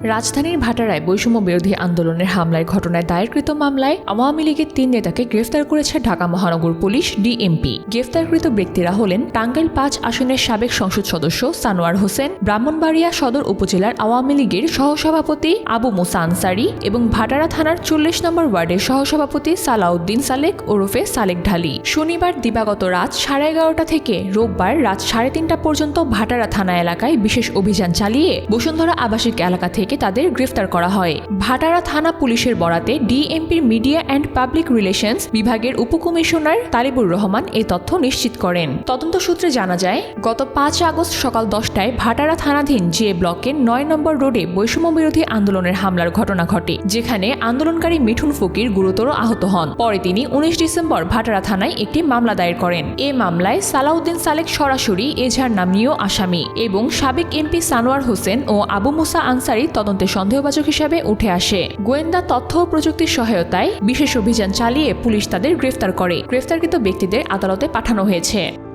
রাজধানীর ভাটারায় বৈষম্য বিরোধী আন্দোলনের হামলার ঘটনায় দায়েরকৃত মামলায় আওয়ামী লীগের তিন নেতাকে গ্রেফতার করেছে ঢাকা মহানগর পুলিশ, ডিএমপি। গ্রেফতারকৃত ব্যক্তিরা হলেন টাঙ্গাইল পাঁচ আসনের সাবেক সংসদ সদস্য সানোয়ার হোসেন, ব্রাহ্মণবাড়িয়া সদর উপজেলার আওয়ামী লীগের সহসভাপতি আবু মুসা আনসারি এবং ভাটারা থানার চল্লিশ নম্বর ওয়ার্ডের সহসভাপতি সালাউদ্দিন সালেক ওরফে সালেক ঢালি। শনিবার দিবাগত রাত সাড়ে এগারোটা থেকে রোববার রাত সাড়ে তিনটা পর্যন্ত ভাটারা থানা এলাকায় বিশেষ অভিযান চালিয়ে বসুন্ধরা আবাসিক এলাকা থেকে তাদের গ্রেফতার করা হয়। ভাটারা থানা পুলিশের বরাতে ডিএমপির মিডিয়া অ্যান্ড পাবলিক রিলেশনস বিভাগের উপকমিশনার তালিবুর রহমান এ তথ্য নিশ্চিত করেন। তদন্ত সূত্রে জানা যায়, গত পাঁচ আগস্ট সকাল দশটায় ভাটারা থানাধীন জে ব্লকের নয় নম্বর রোডে বৈষম্য বিরোধী আন্দোলনের হামলার ঘটনা ঘটে, যেখানে আন্দোলনকারী মিঠুন ফকির গুরুতর আহত হন। পরে তিনি উনিশ ডিসেম্বর ভাটারা থানায় একটি মামলা দায়ের করেন। এ মামলায় সালাউদ্দিন সালেক সরাসরি এজাহার নামীয় আসামি এবং সাবেক এমপি সানোয়ার হোসেন ও আবু মুসা আনসারি তদন্তে সন্দেহবাচক হিসাবে উঠে আসে। গোয়েন্দা তথ্য ও প্রযুক্তির সহায়তায় বিশেষ অভিযান চালিয়ে পুলিশ তাদের গ্রেফতার করে। গ্রেফতারকৃত ব্যক্তিদের আদালতে পাঠানো হয়েছে।